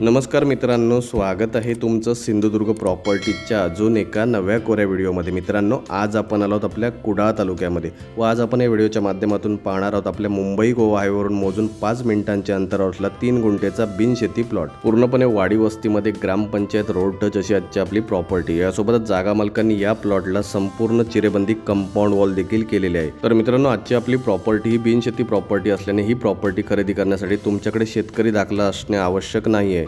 नमस्कार मित्रांनो स्वागत आहे तुमचं सिंधुदुर्ग प्रॉपर्टीच्या अजून एका नव्या कोऱ्या व्हिडिओमध्ये. मित्रांनो आज आपण आलो आहोत आपल्या कुडाळ तालुक्यामध्ये व आज आपण या व्हिडिओच्या माध्यमातून पाहणार आहोत आपल्या मुंबई गोवा हायवेवरून मोजून पाच मिनिटांच्या अंतरावर असला तीन गुंठेचा बिनशेती प्लॉट. पूर्णपणे वाडी वस्तीमध्ये ग्रामपंचायत रोड टच अशी आजची आपली प्रॉपर्टी यासोबतच जागा मालकांनी या प्लॉटला संपूर्ण चिरेबंदी कंपाऊंड वॉल देखील केलेली आहे. तर मित्रांनो आजची आपली प्रॉपर्टी ही बिनशेती प्रॉपर्टी असल्याने ही प्रॉपर्टी खरेदी करण्यासाठी तुमच्याकडे शेतकरी दाखला असणे आवश्यक नाही आहे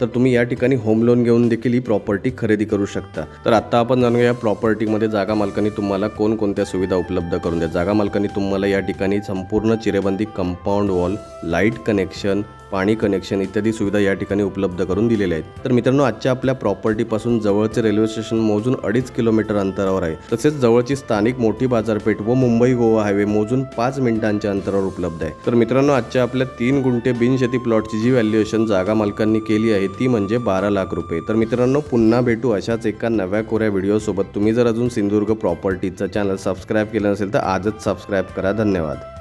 तर तुम्ही या ठिकाणी होम लोन घेऊन देखील ही प्रॉपर्टी खरेदी करू शकता. तर आता आपण जाणूया या प्रॉपर्टीमध्ये जागा मालकांनी तुम्हाला कोणकोणत्या सुविधा उपलब्ध करून द्या. जागा मालकांनी तुम्हाला या ठिकाणी संपूर्ण चिरेबंदी कंपाऊंड वॉल लाइट कनेक्शन पाणी कनेक्शन इत्यादी सुविधा या ठिकाणी उपलब्ध करून दिलेल्या आहेत. तर मित्रांनो आजच्या आपल्या प्रॉपर्टीपासून जवळचे रेल्वे स्टेशन मोजून अडीच किलोमीटर अंतरावर आहे. तसेच जवळची स्थानिक मोठी बाजारपेठ व मुंबई गोवा हायवे मोजून पाच मिनिटांच्या अंतरावर उपलब्ध आहे. तर मित्रांनो आजच्या आपल्या तीन गुंठे बिनशेती प्लॉटची जी व्हॅल्युएशन जागा मालकांनी केली आहे आहे ती म्हणजे बारा लाख रुपये. तर मित्रांनो पुन्हा भेटू अशाच एका नव्या कोऱ्या व्हिडिओसोबत तुम्ही जर अजून सिंधुदुर्ग प्रॉपर्टीचा चॅनल सबस्क्राईब केलं नसेल तर आजच सबस्क्राईब करा. धन्यवाद.